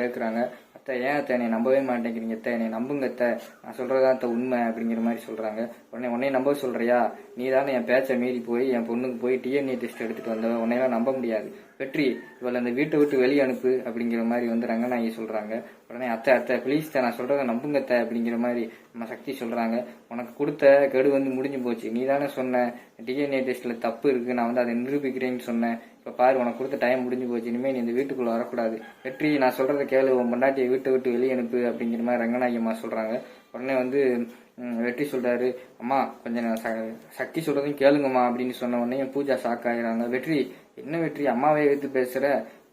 கேட்குறாங்க அத்தை ஏன் அத்தை என்னை நம்பவே மாட்டேங்கிறீங்க? அத்தை என்னை நம்புங்க அத்தை. நான் சொல்கிறதா அத்தை உண்மை அப்படிங்கிற மாதிரி சொல்கிறாங்க உடனே உடனே நம்ப சொல்கிறியா நீ தானே என் பேச்சை மீறி போய் என் பொண்ணுக்கு போய் டிஎன்ஏ டெஸ்ட் எடுத்துகிட்டு வந்தவன் உன்னையெல்லாம் நம்ப முடியாது. வெற்றி இவளை அந்த வீட்டை விட்டு வெளியே அனுப்பு அப்படிங்கிற மாதிரி வந்து ரங்கநாயகி சொல்கிறாங்க உடனே அத்தை அத்தை ப்ளீஸ் தான் நான் சொல்கிறத நம்புங்க அத்தை அப்படிங்கிற மாதிரி நம்ம சக்தி சொல்கிறாங்க உனக்கு கொடுத்த கெடு வந்து முடிஞ்சு போச்சு. நீ தானே சொன்ன டிஎன்ஏ டெஸ்ட்டில் தப்பு இருக்குது நான் வந்து அதை நிரூபிக்கிறேன்னு சொன்னேன் இப்போ பாரு உனக்கு கொடுத்த டைம் முடிஞ்சு போச்சு. இனிமேல் நீ இந்த வீட்டுக்குள்ளே வரக்கூடாது. வெற்றி நான் சொல்கிறத கேளு. உன் பொண்டாட்டியை வீட்டை விட்டு வெளியே அனுப்பு அப்படிங்கிற மாதிரி ரங்கநாயகி அம்மா சொல்கிறாங்க உடனே வந்து வெற்றி சொல்கிறாரு அம்மா கொஞ்சம் நான் ச- சக்தி சொல்கிறதையும் கேளுங்கம்மா அப்படின்னு சொன்ன உடனே பூஜா ஷாக் ஆகிறாங்க வெற்றி என்ன வெற்றி? அம்மாவை எடுத்து பேசுகிற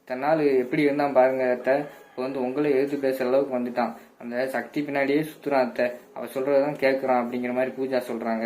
தன்னால் எப்படி இருந்தான் பாருங்க அத்தை. இப்போ வந்து உங்களை எழுத்து பேசுகிற அளவுக்கு வந்துட்டான். அந்த சக்தி பின்னாடியே சுற்றுறான் அத்தை. அவள் சொல்கிறதான் கேட்குறான் அப்படிங்கிற மாதிரி பூஜா சொல்கிறாங்க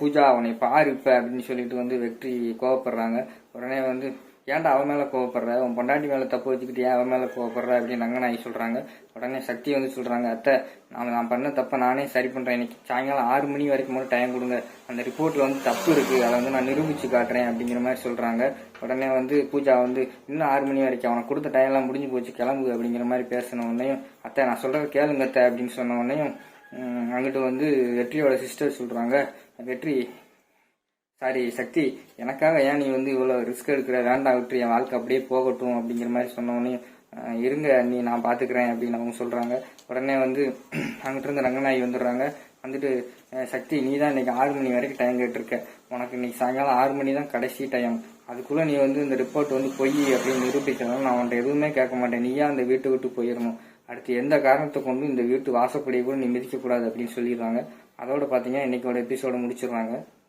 பூஜா அவனை பாரு அப்படின்னு சொல்லிட்டு வந்து வெற்றி கோவப்படுறாங்க. உடனே வந்து ஏன்டா அவன் மேலே கோவப்படுற? உன் பொண்டாட்டி மேலே தப்பு வச்சுக்கிட்டு ஏன் அவன் மேலே கோவப்படுற? அப்படின்னு ரங்கநாயகி சொல்கிறாங்க உடனே சக்தி வந்து சொல்கிறாங்க அத்தை நான் நான் பண்ண தப்பை நானே சரி பண்ணுறேன் இன்னைக்கு சாயங்காலம் ஆறு மணி வரைக்கும் மட்டும் டைம் கொடுங்க. அந்த ரிப்போர்ட்டில் வந்து தப்பு இருக்குது அதை வந்து நான் நிரூபித்து காட்டுறேன் அப்படிங்கிற மாதிரி சொல்கிறாங்க உடனே வந்து பூஜா வந்து இன்னும் ஆறு மணி வரைக்கும். அவனை கொடுத்த டைம்லாம் முடிஞ்சு போச்சு. கிளம்பு அப்படிங்கிற மாதிரி பேசின உடனேயும் அத்தை நான் சொல்கிறத கேளுங்க அத்தை அப்படின்னு சொன்ன உடனேயும் அங்கிட்ட வந்து வெற்றியோட சிஸ்டர் சொல்கிறாங்க வெற்றி சாரி சக்தி எனக்காக ஏன் நீ வந்து இவ்வளோ ரிஸ்க் எடுக்கிற? வேண்டாம் விட்டு என் வாழ்க்கை அப்படியே போகட்டும் அப்படிங்கிற மாதிரி சொன்னோன்னே இருங்க நீ நான் பார்த்துக்கிறேன் அப்படின்னு அவங்க சொல்கிறாங்க உடனே வந்து அங்கிட்டிருந்து ரங்கநாயகி வந்துடுறாங்க. வந்துட்டு சக்தி நீ தான் இன்னைக்கு ஆறு மணி வரைக்கும் டைம் கேட்டிருக்க. உனக்கு இன்னைக்கு சாயங்காலம் ஆறு மணி தான் கடைசி டைம் அதுக்குள்ளே நீ வந்து இந்த ரிப்போர்ட் வந்து பொய் அப்படின்னு நிரூபிக்கிறதுனால நான் உன்ட்ட எதுவுமே கேட்க மாட்டேன். நீயா அந்த வீட்டை விட்டு போயிடணும். அடுத்து எந்த காரணத்தை கொண்டு இந்த வீட்டு வாசப்படியை கூட நீ மிதிக்கக்கூடாது அப்படின்னு சொல்லிடுறாங்க. அதோட பார்த்தீங்கன்னா இன்னைக்கோட எபிசோட முடிச்சிடுறாங்க.